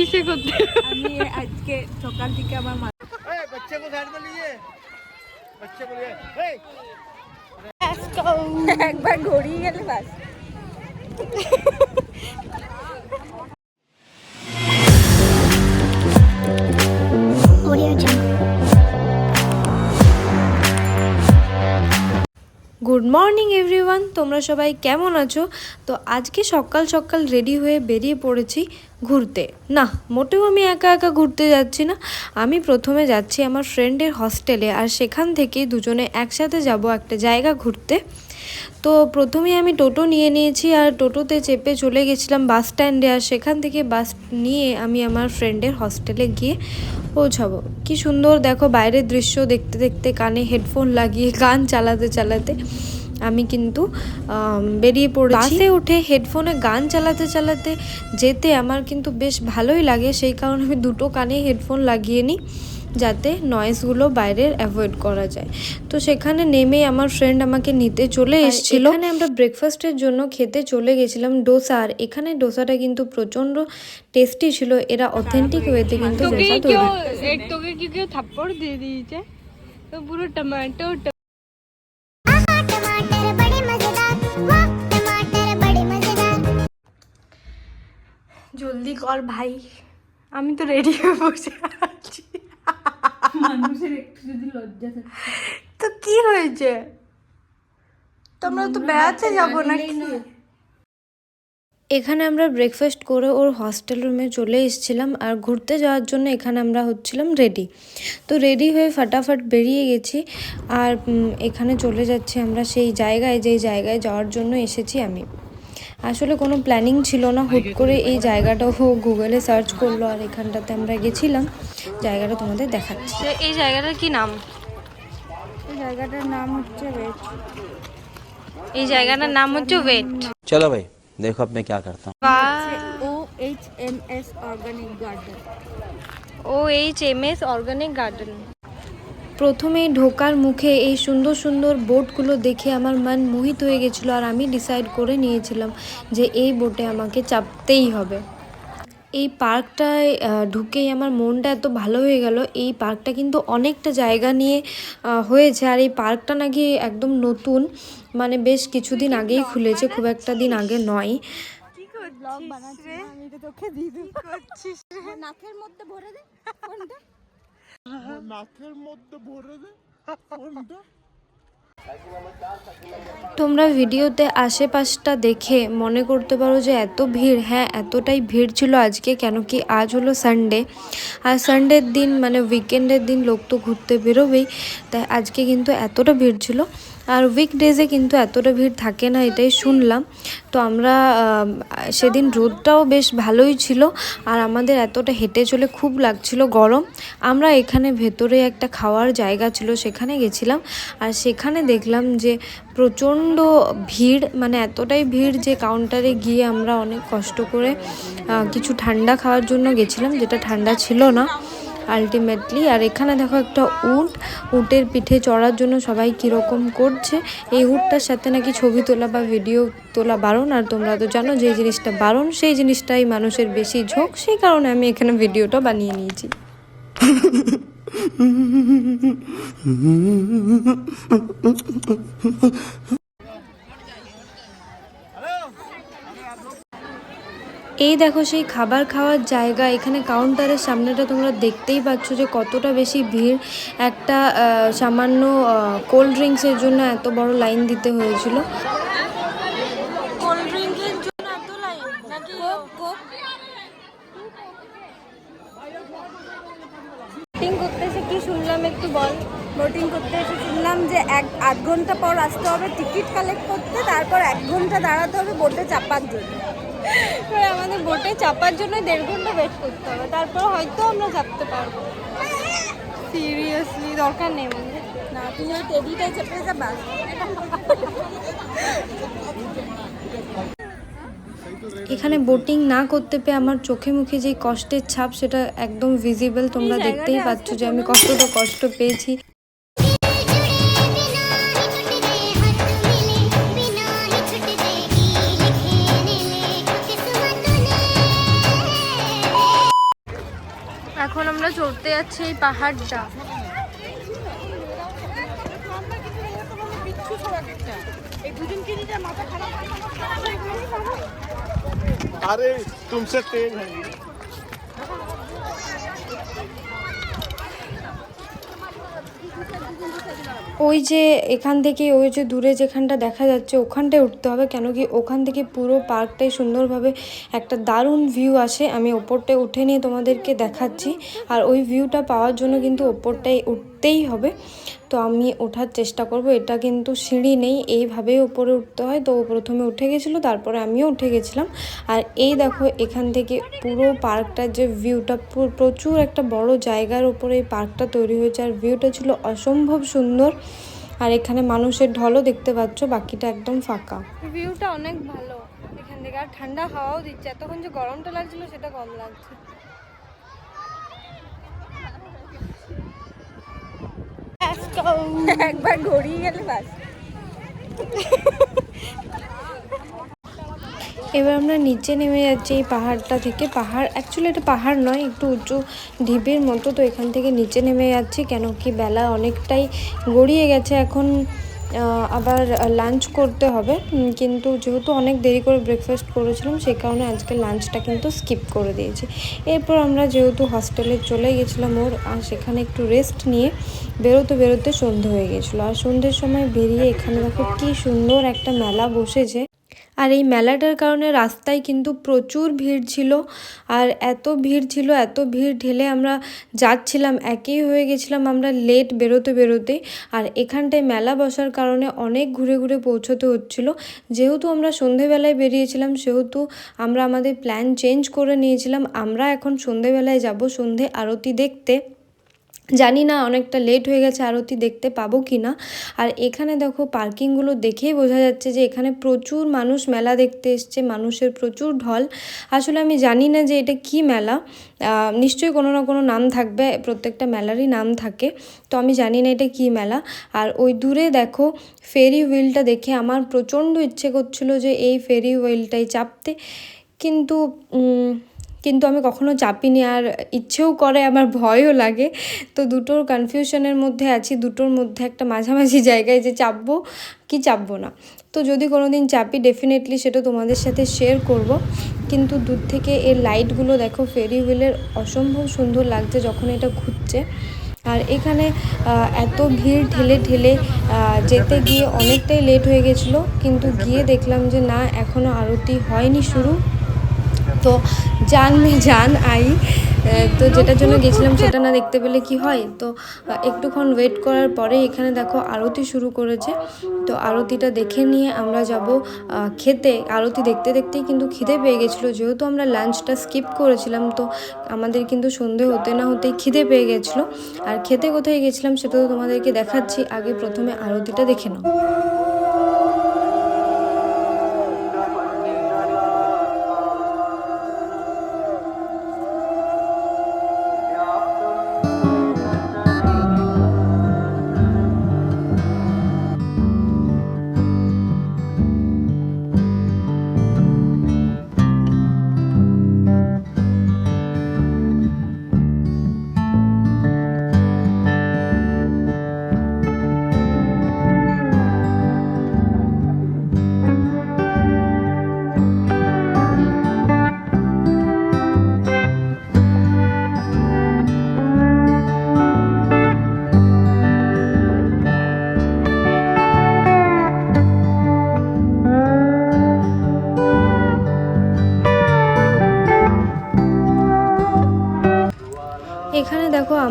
কিসে করতে। আমি আজকে সকাল থেকে আমার মা এই বাচ্চা কো সাইড মে লিয়ে বাচ্চা কো লিয়ে এই। একবার গেলে বাস। গুড মর্নিং এভরিওয়ান তোমরা সবাই কেমন আছো? তো আজকে সকাল সকাল রেডি হয়ে বেরিয়ে পড়েছি ঘুরতে। না, মোটেও আমি একা একা ঘুরতে যাচ্ছি না। আমি প্রথমে যাচ্ছি আমার ফ্রেন্ডের হস্টেলে আর সেখান থেকে দুজনে একসাথে যাব একটা জায়গা ঘুরতে। তো প্রথমে আমি টোটো নিয়ে নিয়েছি আর টোটোতে চেপে চলে গেছিলাম বাস স্ট্যান্ডে আর সেখান থেকে বাস নিয়ে আমি আমার ফ্রেন্ডের হস্টেলে গিয়ে পৌঁছাবো। কি সুন্দর দেখো বাইরের দৃশ্য দেখতে দেখতে কানে হেডফোন লাগিয়ে গান চালাতে চালাতে। আমি কিন্তু বেরিয়ে পড়েছি। বাসে উঠে হেডফোনে গান চালাতে চালাতে যেতে আমার কিন্তু বেশ ভালোই লাগে। সেই কারণে আমি দুটো কানে হেডফোন লাগিয়ে নিই যাতে নয়েজগুলো বাইরের অ্যাভয়েড করা যায়। তো সেখানে নেমে আমার ফ্রেন্ড আমাকে নিতে চলে এসেছিল। এখানে আমরা ব্রেকফাস্টের জন্য খেতে চলে গেছিলাম ডোসা। আর এখানে ডোসাটা কিন্তু প্রচণ্ড টেস্টি ছিল। এরা অথেন্টিক ওয়েতে কিন্তু তোকে ডোসা তৈরি তোকে কি কেউ থাপ্পড় দিয়ে দিয়েছে? তো পুরো টমেটো জলদি কর ভাই। আমি তো রেডি হয়ে বসে আছি। মানুষের একটু যদি লজ্জা থাকে। তো কি হয়েছে? তোমরা তো বেড়াতে যাব নাকি? এখানে আমরা ব্রেকফাস্ট করে ওর হস্টেল রুমে চলে এসেছিলাম আর ঘুরতে যাওয়ার জন্য এখানে আমরা হচ্ছিলাম রেডি তো রেডি হয়ে ফাটাফাট বেরিয়ে গেছি আর এখানে চলে যাচ্ছি আমরা সেই জায়গায় যেই জায়গায় যাওয়ার জন্য এসেছি আমি। আসলে কোনো প্ল্যানিং ছিল না। হুট করে এই জায়গাটাও গুগলে সার্চ করল আর এখানটাতে আমরা গেছিলাম। জায়গাটা তোমাদের দেখাচ্ছি। এই জায়গাটার কি নাম? জায়গাটার নাম হচ্ছে ওয়েট এই জায়গাটার নাম হচ্ছে ওয়েট চলো ভাই দেখো আপনি কি করতে O H M S organic garden O H M S organic garden প্রথমেই ঢোকার মুখে এই সুন্দর সুন্দর বোটগুলো দেখে আমার মন মোহিত হয়ে গেছিল আর আমি ডিসাইড করে নিয়েছিলাম যে এই বোটে আমাকে চাপতেই হবে। এই পার্কটায় ঢুকেই আমার মনটা এত ভালো হয়ে গেল। এই পার্কটা কিন্তু অনেকটা জায়গা নিয়ে হয়েছে আর এই পার্কটা নাকি একদম নতুন। মানে বেশ কিছুদিন আগেই খুলেছে খুব একটা দিন আগে নয়। ব্লগ বানাচ্ছি আমি তো তোকে দিয়ে দিই করছিস নাকের মধ্যে ভরে দে Aha. Nakler modda bu arada. Formda. তোমরা ভিডিওতে আশেপাশটা দেখে মনে করতে পারো যে এত ভিড় হ্যাঁ এতটাই ভিড় ছিল আজকে, কেন কি আজ হলো সানডে আর সানডের দিন মানে উইকেন্ডের দিন লোক তো ঘুরতে বেরোবেই, তাই আজকে কিন্তু এতটা ভিড় ছিল। আর উইকডেজে কিন্তু এতটা ভিড় থাকে না, এটাই শুনলাম। তো আমরা সেদিন রোদটাও বেশ ভালোই ছিল, আর আমাদের এতটা হেঁটে চলে খুব লাগছিল গরম। আমরা এখানে ভেতরে একটা খাওয়ার জায়গা ছিল, সেখানে গেছিলাম। আর সেখানে দেখলাম যে প্রচণ্ড ভিড় মানে এতটাই ভিড় যে কাউন্টারে গিয়ে আমরা অনেক কষ্ট করে কিছু ঠান্ডা খাওয়ার জন্য গেছিলাম, যেটা ঠান্ডা ছিল না আলটিমেটলি আর এখানে দেখো একটা উট, উটের পিঠে চড়ার জন্য সবাই কীরকম করছে। এই উটটার সাথে নাকি ছবি তোলা বা ভিডিও তোলা বারণ, আর তোমরা তো জানো যে জিনিসটা বারণ, সেই জিনিসটাই মানুষের বেশি ঝোঁক, সেই কারণে আমি এখানে ভিডিওটা বানিয়ে নিয়েছি। এই দেখো সেই খাবার খাওয়ার জায়গা, এখানে কাউন্টারের সামনেটা তোমরা দেখতেই পাচ্ছ যে কতটা বেশি ভিড়। একটা সামান্য কোল্ড ড্রিঙ্কসের জন্য এত বড় লাইন দিতে হয়েছিল বোটিং করতে এসে কি শুনলাম একটু বল বোটিং করতে এসে শুনলাম যে এক আধ ঘণ্টা পর আসতে হবে টিকিট কালেক্ট করতে তারপর এক ঘণ্টা দাঁড়াতে হবে বোটে চাপার জন্য। এবার আমাদের বোটে চাপার জন্য দেড় ঘণ্টা ওয়েট করতে হবে তারপর হয়তো আমরা চাপতে পারব। সিরিয়াসলি দরকার নেই আমাদের। না তুমি ওই টেডিটায় চেপে যাবা। এখানে বোটিং না করতে পেয়ে আমার চোখে মুখে যে কষ্টের ছাপ সেটা একদম ভিজিবল তোমরা দেখতেই পাচ্ছ যে আমি কতটা কষ্ট পেয়েছি। এখন আমরা চড়তে যাচ্ছি এই পাহাড়টা। আরে তুমি তেল হ্যাঁ ওই যে এখান থেকে, ওই যে দূরে যেখানটা দেখা যাচ্ছে, ওখানটায় উঠতে হবে। কেন কি ওখান থেকে পুরো পার্কটাই সুন্দরভাবে একটা দারুণ ভিউ আসে। আমি ওপরটায় উঠে নিয়ে তোমাদেরকে দেখাচ্ছি। আর ওই ভিউটা পাওয়ার জন্য কিন্তু ওপরটায় উঠতেই হবে। তো আমি ওঠার চেষ্টা করব, এটা কিন্তু সিঁড়ি নেই, এইভাবেই ওপরে উঠতে হয়। তো প্রথমে উঠে গেছিল, তারপরে আমিও উঠে গেছিলাম। আর এই দেখো, এখান থেকে পুরো পার্কটার যে ভিউটা প্রচুর একটা বড় জায়গার উপরে এই পার্কটা তৈরি হয়েছে। আর ভিউটা ছিল অসম্ভব সুন্দর। আর এখানে মানুষের ঢলও দেখতে পাচ্ছ, বাকিটা একদম ফাঁকা। ভিউটা অনেক ভালো এখান থেকে। আর ঠান্ডা হাওয়াও দিচ্ছে। এতক্ষণ যে গরমটা লাগছিল, সেটা কম লাগছে। একবার ঘড়িয়ে গেলে বাস। এবার আমরা নিচে নেমে যাচ্ছি এই পাহাড়টা থেকে। পাহাড় অ্যাকচুয়ালি এটা পাহাড় নয়, একটু উঁচু ঢিপের মতো। তো এখান থেকে নিচে নেমে যাচ্ছি কেন কি বেলা অনেকটাই গড়িয়ে গেছে এখন। আবার লাঞ্চ করতে হবে। কিন্তু যেহেতু অনেক দেরি করে ব্রেকফাস্ট করেছিলাম, সেই কারণে আজকে লাঞ্চটা কিন্তু স্কিপ করে দিয়েছি। এরপর আমরা যেহেতু হস্টেলে চলে গেছিলাম ওর, আর সেখানে একটু রেস্ট নিয়ে বেরোতে বেরোতে সন্ধে হয়ে গেছিল। আর সন্ধ্যের সময় বেরিয়ে এখানে দেখো কী সুন্দর একটা মেলা বসেছে। আর এই মেলাটার কারণে রাস্তায় কিন্তু প্রচুর ভিড় ছিল। আর এত ভিড় ছিল, এত ভিড় ঢেলে আমরা যাচ্ছিলাম, একই হয়ে গেছিলাম আমরা লেট বেরোতে বেরোতে। আর এখানটায় মেলা বসার কারণে অনেক ঘুরে ঘুরে পৌঁছতে হচ্ছিল। যেহেতু আমরা সন্ধেবেলায় বেরিয়েছিলাম, সেহেতু আমরা আমাদের প্ল্যান চেঞ্জ করে নিয়েছিলাম। আমরা এখন সন্ধেবেলায় যাব সন্ধে আরতি দেখতে। জানি না অনেকটা লেট হয়ে গেছে, আরতি দেখতে পাবো কি না আর এখানে দেখো পার্কিংগুলো দেখেই বোঝা যাচ্ছে যে এখানে প্রচুর মানুষ মেলা দেখতে এসছে, মানুষের প্রচুর ঢল। আসলে আমি জানি না যে এটা কি মেলা। নিশ্চয়ই কোনো না কোনো নাম থাকবে, প্রত্যেকটা মেলারই নাম থাকে। তো আমি জানি না এটা কি মেলা। আর ওই দূরে দেখো ফেরি হুইলটা দেখে আমার প্রচণ্ড ইচ্ছে করছিল যে এই ফেরি হুইলটাই চাপতে। কিন্তু কিন্তু আমি কখনো চাপিনি আর ইচ্ছেও করে, আমার ভয়ও লাগে। তো দুটোর কনফিউশনের মধ্যে আছি, দুটোর মধ্যে একটা মাঝামাঝি জায়গায় যে চাপবো কি চাপবো না। তো যদি কোনো দিন চাপি ডেফিনেটলি সেটা তোমাদের সাথে শেয়ার করব। কিন্তু দূর থেকে এর লাইটগুলো দেখো ফেরি হুইলের অসম্ভব সুন্দর লাগছে যখন এটা ঘুরছে। আর এখানে এত ভিড় ঠেলে ঠেলে যেতে গিয়ে অনেকটাই লেট হয়ে গেছিল। কিন্তু গিয়ে দেখলাম যে না এখনও আরতি হয়নি শুরু। তো জান মে জান আই তো যেটার জন্য গেছিলাম সেটা না দেখতে পেলে কি হয়? তো একটুক্ষণ ওয়েট করার পরে এখানে দেখো আরতি শুরু করেছে। তো আরতিটা দেখে নিয়ে আমরা যাব খেতে। আরতি দেখতে দেখতেই কিন্তু খিদে পেয়ে গেছিল। যেহেতু আমরা লাঞ্চটা স্কিপ করেছিলাম, তো আমাদের কিন্তু সন্ধে হতে না হতেই খিদে পেয়ে গেছিল। আর খেতে কোথায় গেছিলাম সেটা তো তোমাদেরকে দেখাচ্ছি। আগে প্রথমে আরতিটা দেখে নাও।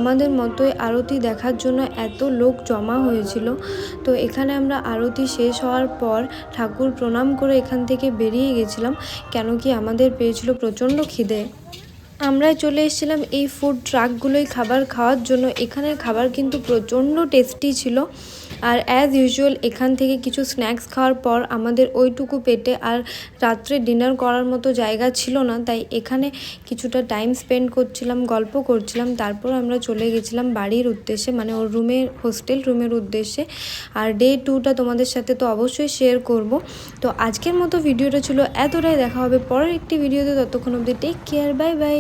আমাদের মতোই আরতি দেখার জন্য এত লোক জমা হয়েছিল। তো এখানে আমরা আরতি শেষ হওয়ার পর ঠাকুর প্রণাম করে এখান থেকে বেরিয়ে গেছিলাম। কেন কি আমাদের পেয়েছিল প্রচণ্ড খিদে। আমরা চলে এসেছিলাম এই ফুড ট্রাকগুলোই খাবার খাওয়ার জন্য। এখানের খাবার কিন্তু প্রচণ্ড টেস্টি ছিল। আর অ্যাজ ইউজুয়াল এখান থেকে কিছু স্ন্যাক্স খাওয়ার পর আমাদের ওইটুকু পেটে আর রাত্রে ডিনার করার মতো জায়গা ছিল না, তাই এখানে কিছুটা টাইম স্পেন্ড করছিলাম, গল্প করছিলাম, তারপর আমরা চলে গেছিলাম বাড়ির উদ্দেশ্যে মানে ওর রুমের হোস্টেল রুমের উদ্দেশ্যে। আর ডে টুটা তোমাদের সাথে তো অবশ্যই শেয়ার করব। তো আজকের মতো ভিডিওটা ছিল এতটাই, দেখা হবে পরের একটি ভিডিওতে ততক্ষণ অবধি টেক কেয়ার বাই বাই